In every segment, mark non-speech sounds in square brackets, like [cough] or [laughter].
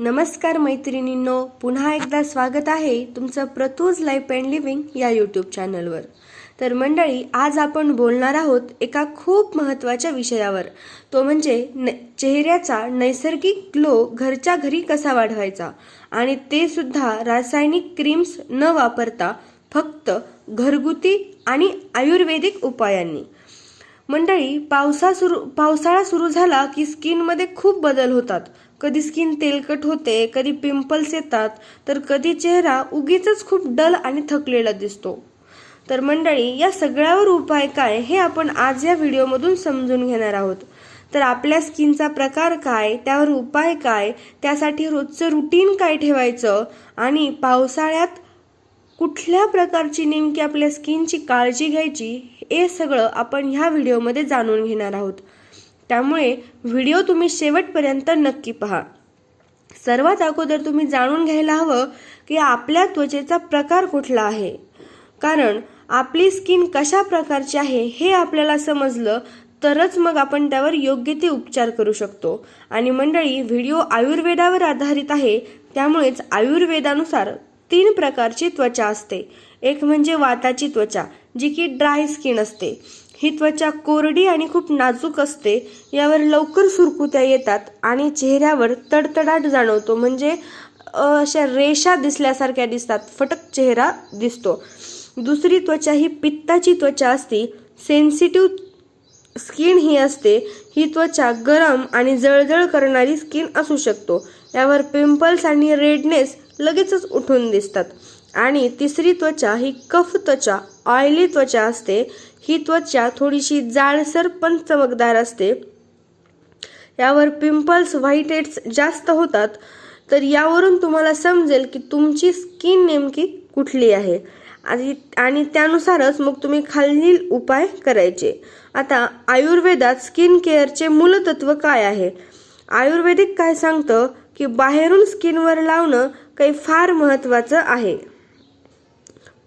नमस्कार मैत्रिणींनो पुन्हा एकदा स्वागत आहे तुमचं प्रतूज लाईफ अँड लिव्हिंग या यूट्यूब चॅनलवर तर मंडळी आज आपण बोलणार आहोत एका खूप महत्त्वाच्या विषयावर. तो म्हणजे न चेहऱ्याचा नैसर्गिक ग्लो घरच्या घरी कसा वाढवायचा? आणि ते सुद्धा रासायनिक क्रीम्स न वापरता फक्त घरगुती आणि आयुर्वेदिक उपायांनी. मंडळी पावसा सुरू पावसाळा सुरू झाला की स्किनमध्ये खूप बदल होतात. कधी स्किन तेलकट होते कधी पिंपल्स येतात तर कधी चेहरा उगीच खूप डल आणि थकलेला दिसतो. तर मंडळी या सगळ्यावर उपाय काय हे आपण आज या व्हिडिओमधून समजून घेणार आहोत. तर आपल्या स्किनचा प्रकार काय त्यावर उपाय काय त्यासाठी रोजचं रुटीन काय ठेवायचं आणि पावसाळ्यात कुठल्या प्रकारची नेमकी आपल्या स्किनची काळजी घ्यायची हे सगळं आपण ह्या व्हिडिओमध्ये जाणून घेणार आहोत. त्यामुळे व्हिडिओ तुम्ही शेवटपर्यंत नक्की पहा. सर्वात अगोदर तुम्ही जाणून घ्यायला हवं की आपल्या त्वचेचा प्रकार कुठला आहे. कारण आपली स्किन कशा प्रकारची आहे हे आपल्याला समजलं तरच मग आपण त्यावर योग्य ते उपचार करू शकतो. आणि मंडळी व्हिडिओ आयुर्वेदावर आधारित आहे. त्यामुळेच आयुर्वेदानुसार तीन प्रकारची त्वचा असते. एक म्हणजे वाताची त्वचा जी की ड्राय स्किन असते. ही त्वचा कोरडी आणि खूप नाजूक असते यावर लवकर सुरकुत्या येतात आणि चेहऱ्यावर तडतडाट जाणवतो. म्हणजे अशा रेषा दिसल्यासारख्या दिसतात फटक चेहरा दिसतो. दुसरी त्वचा ही पित्ताची त्वचा असते सेन्सिटिव्ह स्किन ही असते. ही त्वचा गरम आणि जळजळ करणारी स्किन असू शकतो. यावर पिंपल्स आणि रेडनेस लगेचच उठून दिसतात. आणि तिसरी त्वचा ही कफ त्वचा ऑइली त्वचा असते. ही त्वचा थोडीशी जाडसर पण चमकदार असते. यावर पिंपल्स व्हाईट हेड्स जास्त होतात. तर यावरून तुम्हाला समजेल की तुमची स्किन नेमकी कुठली आहे. आणि आणि त्यानुसारच मग तुम्ही खालील उपाय करायचे. आता आयुर्वेदात स्किन केअरचे मूलतत्व काय आहे? आयुर्वेदिक काय सांगतं की बाहेरून स्किनवर लावणं काही फार महत्त्वाचं आहे.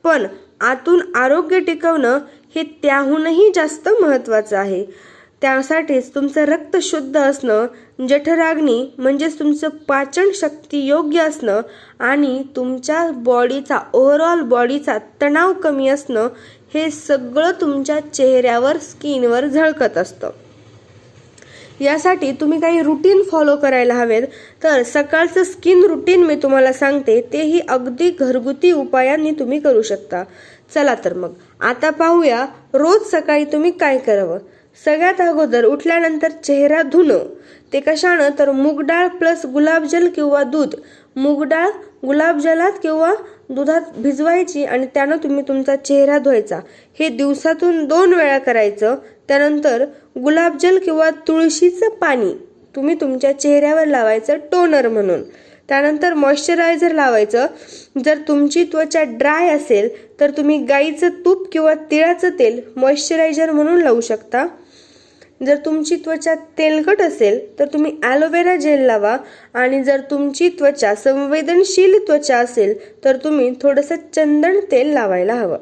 पण आतून आरोग्य टिकवणं हे त्याहूनही जास्त महत्त्वाचं आहे. त्यासाठीच तुमचं रक्त शुद्ध असणं जठराग्नी म्हणजेच तुमचं पाचन शक्ती योग्य असणं आणि तुमच्या बॉडीचा ओव्हरऑल बॉडीचा तणाव कमी असणं हे सगळं तुमच्या चेहऱ्यावर स्किनवर झळकत असतं. यासाठी तुम्ही काही रुटीन फॉलो करायला हवेत. तर सकाळचं स्किन रुटीन मी तुम्हाला सांगते तेही अगदी घरगुती उपायांनी तुम्ही करू शकता. चला तर मग आता पाहूया रोज सकाळी तुम्ही काय करावं. सगळ्यात अगोदर उठल्यानंतर चेहरा धुणं. ते कशानं? तर मूगडाळ प्लस गुलाबजल किंवा दूध. मूगडाळ गुलाबजलात किंवा दुधात भिजवायची आणि त्यानं तुम्ही तुमचा चेहरा धुवायचा. हे दिवसातून दोन वेळा करायचं. त्यानंतर गुलाबजल किंवा तुळशीचं पाणी तुम्ही तुमच्या चेहऱ्यावर लावायचं टोनर म्हणून. त्यानंतर मॉइश्चरायझर लावायचं. जर तुमची त्वचा ड्राय असेल तर तुम्ही गाईचं तूप किंवा तिळाचं तेल मॉइश्चरायझर म्हणून लावू शकता. जर तुमची त्वचा तेलकट असेल तर तुम्ही ॲलोवेरा जेल लावा. आणि जर तुमची त्वचा संवेदनशील त्वचा असेल तर तुम्ही थोडंसं चंदन तेल लावायला हवं.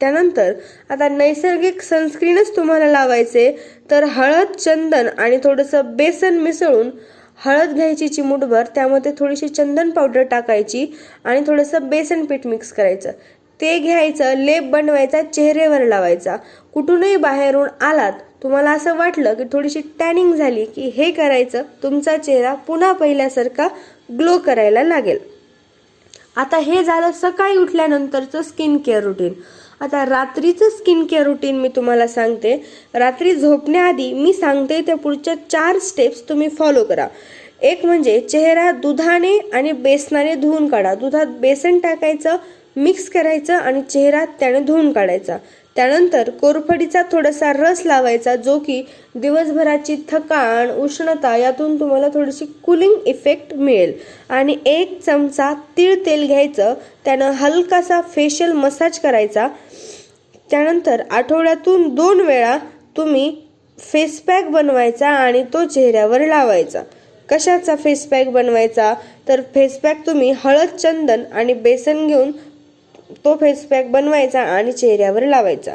त्यानंतर आता नैसर्गिक सनस्क्रीनच तुम्हाला लावायचे तर हळद चंदन आणि थोडंसं बेसन मिसळून हळद घ्यायची चिमूटभर. त्यामध्ये थोडीशी चंदन पावडर टाकायची आणि थोडंसं बेसन पीठ मिक्स करायचं. ते घ्यायचं लेप बनवायचा चेहऱ्यावर लावायचा. कुठूनही बाहेरून आलात तुम्हाला असं वाटलं की थोडीशी टॅनिंग झाली की हे करायचं तुमचा चेहरा पुन्हा पहिल्यासारखा ग्लो करायला लागेल. आता हे झालं सकाळी उठल्यानंतरचं स्किन केअर रुटीन आता रात्रीचं स्किन केअर रुटीन मी तुम्हाला सांगते. रात्री झोपण्याआधी मी सांगते त्या पुढच्या चार स्टेप्स तुम्ही फॉलो करा. एक म्हणजे चेहरा दुधाने आणि बेसनाने धुवून काढा. दुधात बेसन टाकायचं मिक्स करायचं आणि चेहरा त्याने धुवून काढायचा. त्यानंतर कोरफडीचा थोडासा रस लावायचा जो की दिवसभराची थकाण उष्णता यातून तुम्हाला थोडीशी कुलिंग इफेक्ट मिळेल. आणि एक चमचा तीळ तेल घ्यायचं त्यानं हलकासा फेशियल मसाज करायचा. त्यानंतर आठवड्यातून दोन वेळा तुम्ही फेस पॅक बनवायचा आणि तो चेहऱ्यावर लावायचा. कशाचा फेस पॅक बनवायचा? तर फेस पॅक तुम्ही हळद चंदन आणि बेसन घेऊन तो फेस पॅक बनवायचा आणि चेहऱ्यावर लावायचा.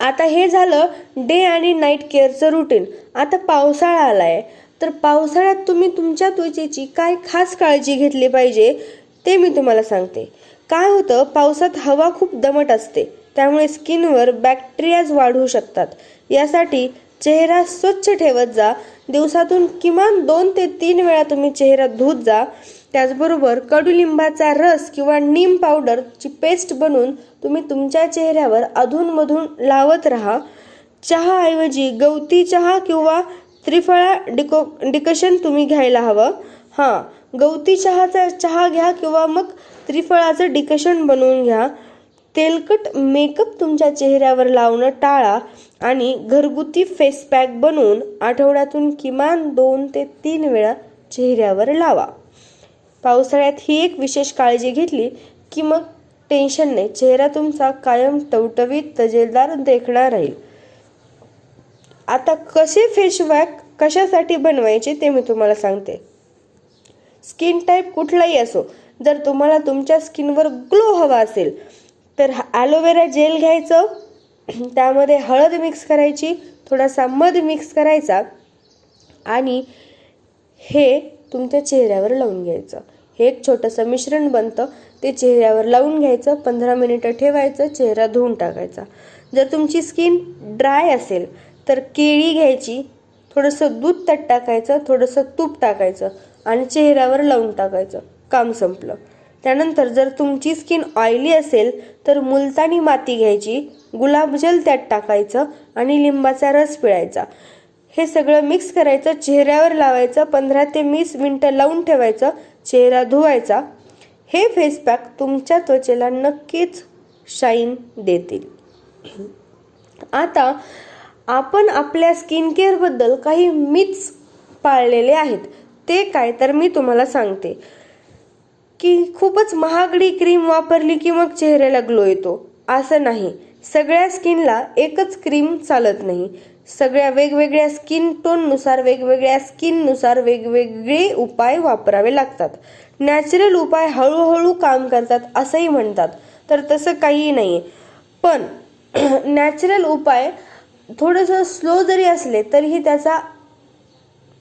आता हे झालं डे आणि नाईट केअरचं रुटीन आता पावसाळा आलाय. तर पावसाळ्यात तुम्ही तुमच्या त्वचेची काय खास काळजी घेतली पाहिजे ते मी तुम्हाला सांगते. काय होतं पावसात हवा खूप दमट असते. त्यामुळे स्किनवर बॅक्टेरियाज वाढू शकतात. यासाठी चेहरा स्वच्छ ठेवत जा. दिवसातून किमान दोन ते तीन वेळा तुम्ही चेहरा धुत जा. त्याचबरोबर कडुलिंबाचा रस किंवा नीम पावडरची पेस्ट बनवून तुम्ही तुमच्या चेहऱ्यावर अधूनमधून लावत राहा. चहाऐवजी गवती चहा किंवा त्रिफळा डिको डिकशन तुम्ही घ्यायला हवं. हां गवती चहाचा चहा घ्या किंवा मग त्रिफळाचं डिकशन बनवून घ्या. तेलकट मेकअप तुमच्या चेहऱ्यावर लावणं टाळा आणि घरगुती फेस पॅक बनवून आठवड्यातून किमान दोन ते तीन वेळा चेहऱ्यावर लावा. पावसाळ्यात ही एक विशेष काळजी घेतली की मग टेन्शन नाही. चेहरा तुमचा कायम टवटवीत तजेलदार देखणार राहील. आता कसे फेस वॅक कशासाठी बनवायचे ते मी तुम्हाला सांगते. स्किन टाईप कुठलाही असो जर तुम्हाला तुमच्या स्किनवर ग्लो हवा असेल तर ॲलोवेरा जेल घ्यायचं त्यामध्ये हळद मिक्स करायची थोडासा मध मिक्स करायचा आणि हे तुमच्या चेहऱ्यावर लावून घ्यायचं. हे एक छोटंसं मिश्रण बनतं. ते चेहऱ्यावर लावून घ्यायचं. पंधरा मिनिटं ठेवायचं. चेहरा धुवून टाकायचा. जर तुमची स्किन ड्राय असेल तर केळी घ्यायची. थोडंसं दूध त्यात टाकायचं. थोडंसं तूप टाकायचं. आणि चेहऱ्यावर लावून टाकायचं. काम संपलं. त्यानंतर जर तुमची स्किन ऑइली असेल तर मुलतानी माती घ्यायची. गुलाबजल त्यात टाकायचं. आणि लिंबाचा रस पिळायचा. हे सगळं मिक्स करायचं चेहऱ्यावर लावायचं पंधरा ते वीस मिनटं लावून ठेवायचं चेहरा धुवायचा. हे फेस पॅक तुमच्या त्वचेला नक्कीच शाईन देतील. आता आपण आपल्या स्किन केअरबद्दल काही मिथ्स पाळलेले आहेत. ते काय तर मी तुम्हाला सांगते. की खूपच महागडी क्रीम वापरली की मग चेहऱ्याला ग्लो येतो. असं नाही. सगळ्या स्किनला एकच क्रीम चालत नाही. सगळ्या वेगवेगळ्या स्किन टोननुसार वेगवेगळ्या स्किननुसार वेगवेगळे उपाय वापरावे लागतात. नॅचरल उपाय हळूहळू काम करतात असंही म्हणतात. तर तसं काहीही नाही पण [clears throat] नॅचरल उपाय थोडंसं स्लो जरी असले तरीही त्याचा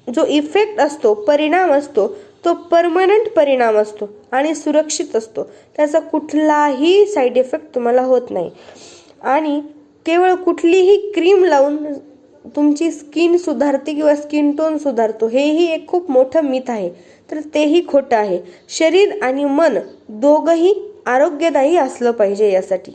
जो इफेक्ट असतो परिणाम असतो तो परमनंट परिणाम असतो आणि सुरक्षित असतो. त्याचा कुठलाही साईड इफेक्ट तुम्हाला होत नाही. आणि केवळ कुठलीही क्रीम लावून तुमची स्किन सुधारते किंवा स्किन टोन सुधारतो हेही एक खूप मोठं मिथ आहे. तर तेही खोटं आहे. शरीर आणि मन दोघंही आरोग्यदायी असलं पाहिजे यासाठी.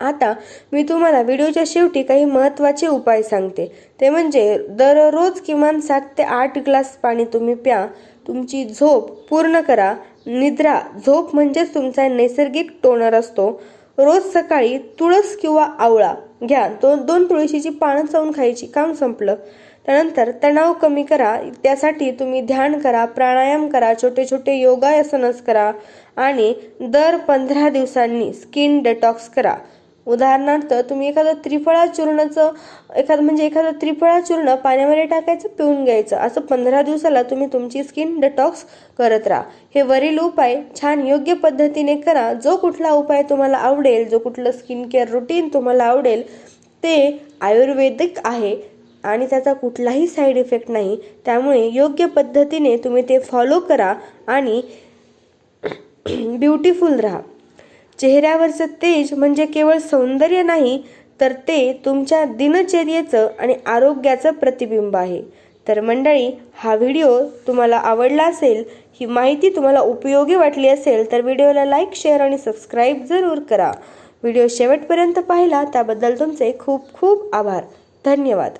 आता मी तुम्हाला व्हिडिओच्या शेवटी काही महत्त्वाचे उपाय सांगते. ते म्हणजे दररोज किमान सात ते आठ ग्लास पाणी तुम्ही प्या तुमची झोप पूर्ण करा. निद्रा झोप म्हणजेच तुमचा नैसर्गिक टोनर असतो. रोज सकाळी तुळस किंवा आवळा घ्या. दोन दोन तुळशीची पानं चावून खायची. काम संपलं. त्यानंतर तणाव कमी करा. त्यासाठी तुम्ही ध्यान करा प्राणायाम करा छोटे छोटे योगासनच करा आणि दर पंधरा दिवसांनी स्किन डेटॉक्स करा. उदाहरणार्थ तुम्ही एखादं त्रिफळा चूर्णाचं एखादं म्हणजे एखादं त्रिफळा चूर्ण पाण्यामध्ये टाकायचं पिऊन घ्यायचं. असं पंधरा दिवसाला तुम्ही तुमची स्किन डिटॉक्स करत राहा. हे वरील उपाय छान योग्य पद्धतीने करा. जो कुठला उपाय तुम्हाला आवडेल जो कुठलं स्किन केअर रुटीन तुम्हाला आवडेल ते आयुर्वेदिक आहे आणि त्याचा कुठलाही साईड इफेक्ट नाही. त्यामुळे योग्य पद्धतीने तुम्ही ते फॉलो करा आणि ब्युटिफुल राहा. चेहऱ्यावरचं तेज म्हणजे केवळ सौंदर्य नाही तर ते तुमच्या दिनचर्येचं आणि आरोग्याचं प्रतिबिंब आहे. तर मंडळी हा व्हिडिओ तुम्हाला आवडला असेल ही माहिती तुम्हाला उपयोगी वाटली असेल तर व्हिडिओला लाईक शेअर आणि सबस्क्राईब जरूर करा. व्हिडिओ शेवटपर्यंत पाहिला त्याबद्दल तुमचे खूप खूप आभार. धन्यवाद.